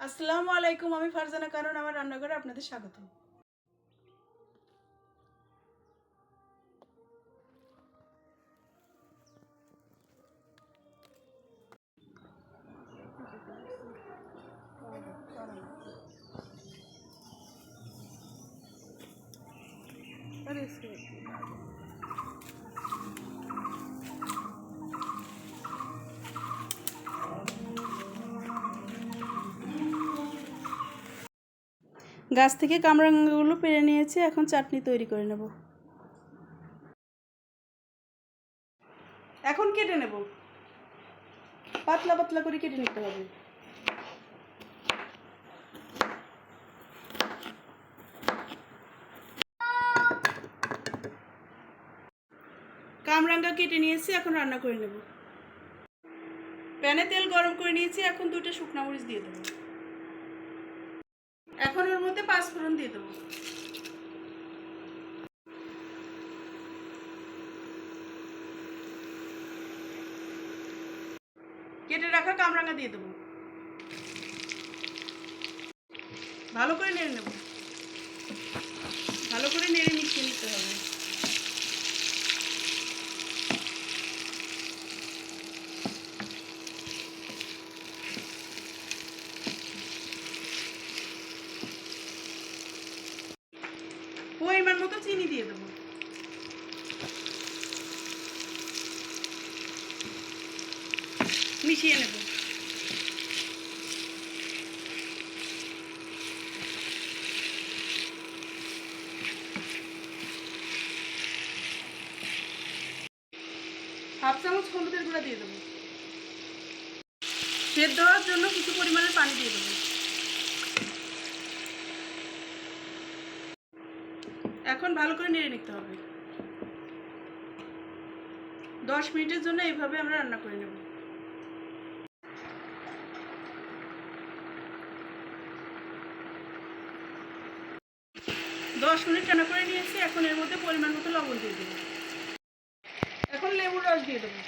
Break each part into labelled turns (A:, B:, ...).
A: আসসালামু আলাইকুম আমি ফারজানা কারণ আমার রান্নাঘরে আপনাদের স্বাগত। গাছ থেকে কামরাঙ্গাগুলো পেরে নিয়েছি, এখন চাটনি তৈরি করে নেব। এখন কেটে নেব। পাতলা পাতলা করে কেটে নিতে হবে। কামরাঙ্গা কেটে নিয়েছি, এখন রান্না করে নেব। প্যানে তেল গরম করে নিয়েছি, এখন দুটো শুকনা মরিচ দিয়ে দেবো। এখন ওর মধ্যে পাঁচ ফোড়ন দিয়ে দেবো। কেটে রাখা কামরাঙা দিয়ে দেবো। ভালো করে নেড়ে নেব। ভালো করে নেড়ে মিশিয়ে নিতে হবে পরিমাণ মতো চিনি দিয়ে দেবো। মিশিয়ে নেব। হাফ চামচ হলুদের গুঁড়া দিয়ে দেবো। সেদ্ধ হওয়ার জন্য কিছু পরিমাণে পানি দিয়ে দেবো। এখন ভালো করে নেড়ে নিতে হবে। দশ মিনিটের জন্য এইভাবে আমরা রান্না করে নেব। দশ মিনিট রান্না করে নিয়েছি, এখন এর মধ্যে পরিমাণ মতো লবণ দিয়ে দেবো। এখন লেবুর রস দিয়ে দেবো।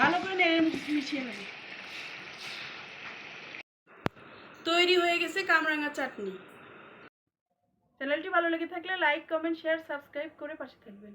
A: ভালো করে নেড়ে মিশিয়ে নেব। তৈরি হয়ে গেছে কামরাঙা চাটনি। চ্যানেলটি ভালো লেগে থাকলে লাইক, কমেন্ট, শেয়ার, সাবস্ক্রাইব করে পাশে থাকবেন।